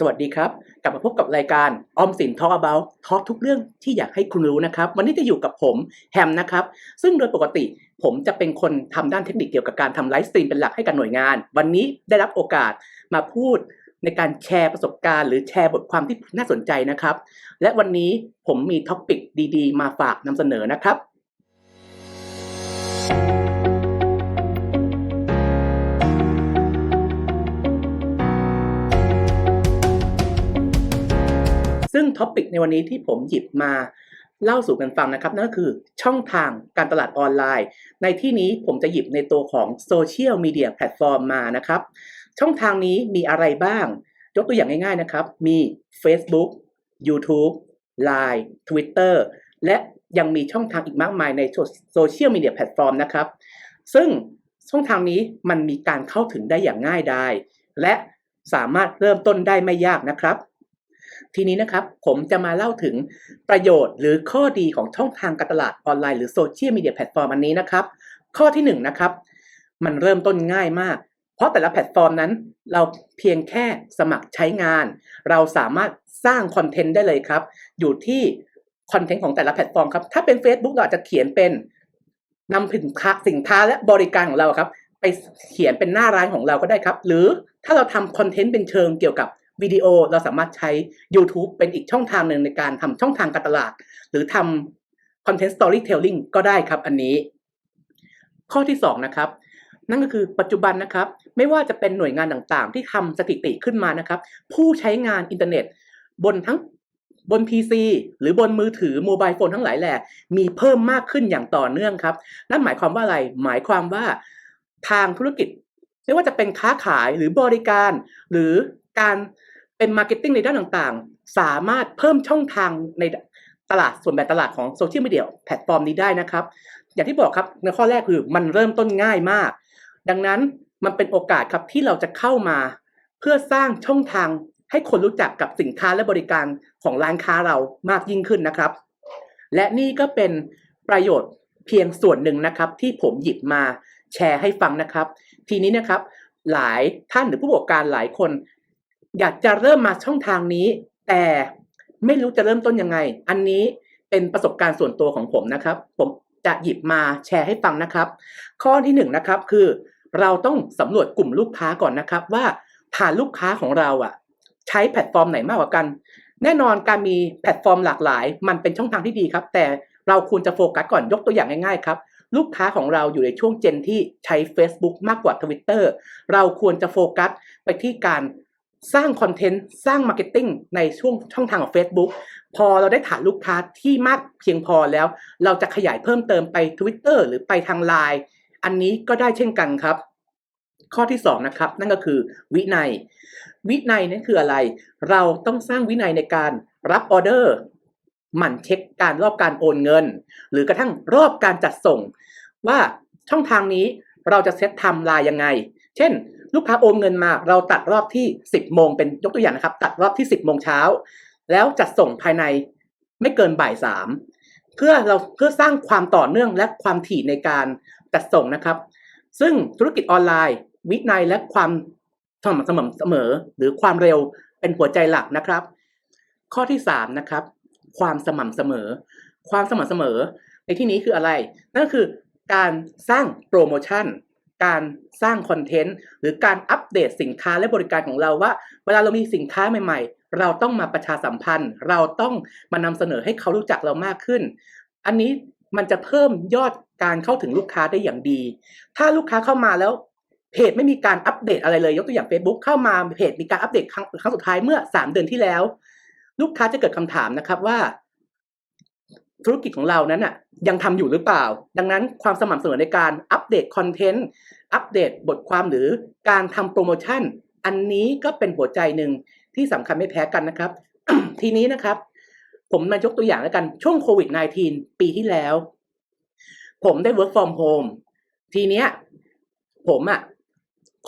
สวัสดีครับ กลับมาพบกับรายการออมสินทอ about ทอทุกเรื่องที่อยากให้คุณรู้นะครับ วันนี้จะอยู่กับผมแฮมนะครับ ซึ่งโดยปกติผมจะเป็นคนทำด้านเทคนิคเกี่ยวกับการทำไลฟ์สตรีมเป็นหลักให้กับหน่วยงาน วันนี้ได้รับโอกาสมาพูดในการแชร์ประสบการณ์ หรือแชร์บทความที่น่าสนใจนะครับ และวันนี้ผมมีท็อปิกดี ๆ มาฝากนำเสนอนะครับ ท็อปิกในวันนี้ที่ผมหยิบมาเล่าสู่กันฟังนะครับ นั่นก็คือช่องทางการตลาดออนไลน์ ในที่นี้ผมจะหยิบในตัวของโซเชียลมีเดียแพลตฟอร์มมานะครับ ช่องทางนี้มีอะไรบ้าง ยกตัวอย่างง่ายๆนะครับ มี Facebook YouTube Line Twitter และยังมีช่องทางอีกมากมายในโซเชียลมีเดียแพลตฟอร์มนะครับ ซึ่งช่องทางนี้มันมีการเข้าถึงได้อย่างง่ายดายและสามารถเริ่มต้นได้ไม่ยากนะครับ ทีนี้นะครับผมจะมาเล่าถึงประโยชน์หรือข้อดีของช่องทางการตลาดออนไลน์หรือโซเชียลมีเดียแพลตฟอร์มอันนี้นะครับ ข้อที่1นงนะครับ มันเริ่มต้นง่ายมาก เพราะแต่ละแพลตฟอร์มนั้น เราเพียงแค่สมัครใช้งาน เราสามารถสร้างคอนเทนต์ได้เลยครับ อยู่ที่คอนเทนต์ของแต่ละแพลตฟอร์มครับ ถ้าเป็น Facebook เราอาจจะเขียนเป็นนำสินค้าสินค้าและบริการของเราครับ ไปเขียนเป็นหน้าร้านของเราก็ได้ครับ หรือถ้าเราทำคอนเทนต์เป็นเชิงเกี่ยวกับ วิดีโอเราสามารถใช้ YouTube เป็นอีกช่องทางหนึ่งในการทำช่องทางการตลาด หรือทำคอนเทนต์สตอรี่เทลลิงก็ได้ครับอันนี้ ข้อที่2นะครับนั่นก็คือปัจจุบันนะครับ ไม่ว่าจะเป็นหน่วยงานต่างๆ ที่ทำสถิติขึ้นมานะครับ ผู้ใช้งานอินเทอร์เน็ต บนทั้งบน PC หรือบนมือถือโมบายโฟนทั้งหลายแหละมีเพิ่มมากขึ้นอย่างต่อเนื่องครับ นั่นหมายความว่าอะไร หมายความว่าทางธุรกิจ ไม่ว่าจะเป็นค้าขายหรือบริการ หรือการ เป็นมาร์เก็ตติ้งในด้านต่างๆ สามารถเพิ่มช่องทางในตลาดส่วนแบ่งตลาดของโซเชียลมีเดียแพลตฟอร์มนี้ได้นะครับ อย่างที่บอกครับในข้อแรกคือมันเริ่มต้นง่ายมาก ดังนั้นมันเป็นโอกาสครับที่เราจะเข้ามา เพื่อสร้างช่องทางให้คนรู้จักกับสินค้าและบริการของร้านค้าเรามากยิ่งขึ้นนะครับ และนี่ก็เป็นประโยชน์เพียงส่วนหนึ่งนะครับ ที่ผมหยิบมาแชร์ให้ฟังนะครับ ทีนี้นะครับ หลายท่านหรือผู้ประกอบการหลายคน อยากจะเริ่มมาช่องทางนี้ แต่ไม่รู้จะเริ่มต้นยังไง อันนี้เป็นประสบการณ์ส่วนตัวของผมนะครับ ผมจะหยิบมาแชร์ให้ฟังนะครับ ข้อที่หนึ่งนะครับคือ เราต้องสำรวจกลุ่มลูกค้าก่อนนะครับ ว่าฐานลูกค้าของเราอะ ใช้แพลตฟอร์มไหนมากกว่ากัน แน่นอนการมีแพลตฟอร์มหลากหลาย มันเป็นช่องทางที่ดีครับ แต่เราควรจะโฟกัสก่อนยกตัวอย่างง่ายๆครับลูกค้าของเราอยู่ในช่วงเจนที่ใช้ Facebook มากกว่า Twitter เราควรจะโฟกัสไปที่การ สร้างคอนเทนต์สร้างมาร์เก็ตติ้งในช่วงช่องทางของ Facebook พอเราได้ฐานลูกค้าที่มากเพียงพอแล้ว เราจะขยายเพิ่มเติมไป Twitter หรือไปทาง Line อันนี้ก็ได้เช่นกันครับ ข้อที่2นะครับนั่นก็คือวินัย วินัยนั่นคืออะไร เราต้องสร้างวินัยในการรับออเดอร์หมั่นเช็คการรอบการโอนเงิน หรือกระทั่งรอบการจัดส่ง ว่าช่องทางนี้เราจะเซตไทม์ไลน์ยังไง เช่น ลูกค้าโอนเงินมา เราตัดรอบที่ 10โมงเป็นยกตัวอย่างนะครับ ตัดรอบที่ 10โมงเช้า แล้วจัดส่งภายในไม่เกินบ่ายสามเพื่อเราเพื่อสร้างความต่อเนื่องและความถี่ในการจัดส่งนะครับ ซึ่งธุรกิจออนไลน์ วินัยและความสม่ำเสมอเสมอ หรือความเร็วเป็นหัวใจหลักนะครับ ข้อที่สามนะครับ ความสม่ำเสมอ ความสม่ำเสมอ ในที่นี้คืออะไร นั่นคือการสร้างโปรโมชั่น การสร้างคอนเทนต์หรือการอัปเดตสินค้าและบริการของเราว่า เวลาเรามีสินค้าใหม่ๆ เราต้องมาประชาสัมพันธ์ เราต้องมานำเสนอให้เขารู้จักเรามากขึ้น อันนี้มันจะเพิ่มยอดการเข้าถึงลูกค้าได้อย่างดี ถ้าลูกค้าเข้ามาแล้วเพจไม่มีการอัปเดตอะไรเลยยกตัวอย่าง Facebook เข้ามาเพจมีการอัปเดตครั้งครั้งสุดท้ายเมื่อ 3 เดือนที่แล้ว ลูกค้าจะเกิดคำถามนะครับว่า ธุรกิจของเรานั้นอะยังทำอยู่หรือเปล่า ดังนั้นความสม่ำเสมอในการอัปเดตคอนเทนต์อัปเดตบทความหรือการทำโปรโมชั่น อันนี้ก็เป็นหัวใจหนึ่งที่สำคัญไม่แพ้กันนะครับ ทีนี้นะครับ ผมมายกตัวอย่างแล้วกันช่วงโควิด -19 ปีที่แล้ว ผมได้ work from home ทีเนี้ยผมอะ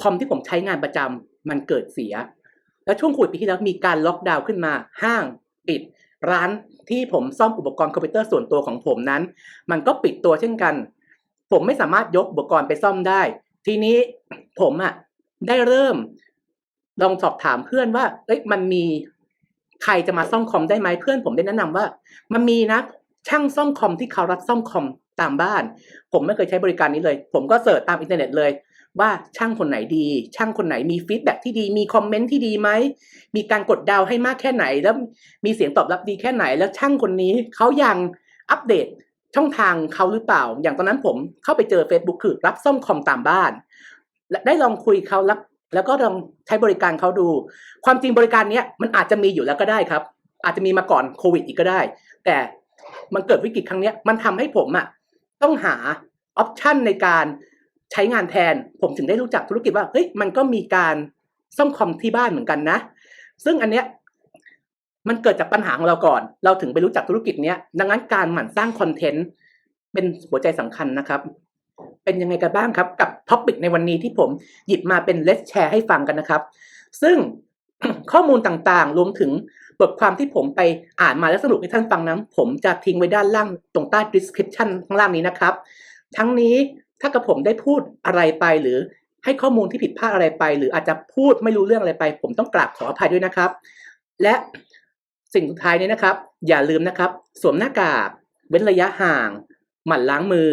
คอมที่ผมใช้งานประจำมันเกิดเสีย แล้วช่วงโควิดปีที่แล้วมีการล็อกดาวน์ขึ้นมา ห้างปิด ร้านที่ผมซ่อมอุปกรณ์คอมพิวเตอร์ส่วนตัวของผมนั้น มันก็ปิดตัวเช่นกัน ผมไม่สามารถยกอุปกรณ์ไปซ่อมได้ ทีนี้ผมอะได้เริ่มลองสอบถามเพื่อนว่าเอ้ยมันมีใครจะมาซ่อมคอมได้ไหมเพื่อน ผมได้แนะนำว่า มันมีนะช่างซ่อมคอมที่เขารับซ่อมคอมตามบ้าน ผมไม่เคยใช้บริการนี้เลย ผมก็เสิร์ชตามอินเทอร์เน็ตเลย ว่าช่างคนไหนดี ช่างคนไหนมีฟีดแบ็ที่ดี มีคอมเมนต์ที่ดีไหม มีการกดดาวให้มากแค่ไหน แล้วมีเสียงตอบรับดีแค่ไหน แล้วช่างคนนี้เขายังอัปเดตช่องทางเขาหรือเปล่า อย่างตอนนั้นผมเข้าไปเจอ Facebook คือรับซ่อมคอมตามบ้าน และได้ลองคุยเขาแล้วแล้วก็ลองใช้บริการเขาดู ความจริงบริการเนี้ยมันอาจจะมีอยู่แล้วก็ได้ครับ อาจจะมีมาก่อนโควิดอีกก็ได้ แต่มันเกิดวิกฤตครั้งเนี้ยมันทำให้ผมอะต้องหาออปชันในการ ใช้งานแทน ผมถึงได้รู้จักธุรกิจว่าเฮ้ยมันก็มีการซ่อมคอมที่บ้านเหมือนกันนะ ซึ่งอันเนี้ยมันเกิดจากปัญหาของเราก่อน เราถึงไปรู้จักธุรกิจเนี้ยดังนั้นการหมั่นสร้างคอนเทนต์เป็นหัวใจสำคัญนะครับ เป็นยังไงกันบ้างครับ กับท็อปิกในวันนี้ที่ผมหยิบมาเป็นเลสแชร์ให้ฟังกันนะครับ ซึ่งข้อมูลต่างๆ รวมถึงบทความที่ผมไปอ่านมาและสรุปให้ท่านฟังนั้น ผมจะทิ้งไว้ด้านล่างตรงใต้ description ข้างล่างนี้นะครับ ทั้งนี้ ถ้ากับผมได้พูดอะไรไปหรือให้ข้อมูลที่ผิดพลาดอะไรไป หรืออาจจะพูดไม่รู้เรื่องอะไรไป ผมต้องกราบขออภัยด้วยนะครับ และสิ่งสุดท้ายนี้นะครับ อย่าลืมนะครับ สวมหน้ากากเว้นระยะห่าง หมั่นล้างมือ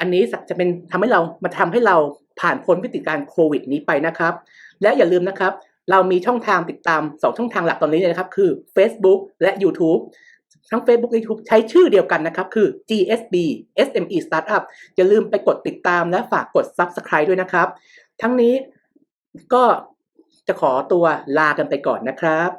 อันนี้จะเป็นทำให้เรามาทำให้เราผ่านพ้นวิกฤตการณ์โควิดนี้ไปนะครับ และอย่าลืมนะครับ เรามีช่องทางติดตาม 2 ช่องทางหลักตอนนี้เลยนะครับ คือ Facebook และ YouTube ทั้ง Facebook และ YouTube ใช้ชื่อเดียวกันนะครับคือ GSB SME Startup อย่าลืมไปกดติดตามและฝากกด Subscribe ด้วยนะครับ ทั้งนี้ก็จะขอตัวลากันไปก่อนนะครับ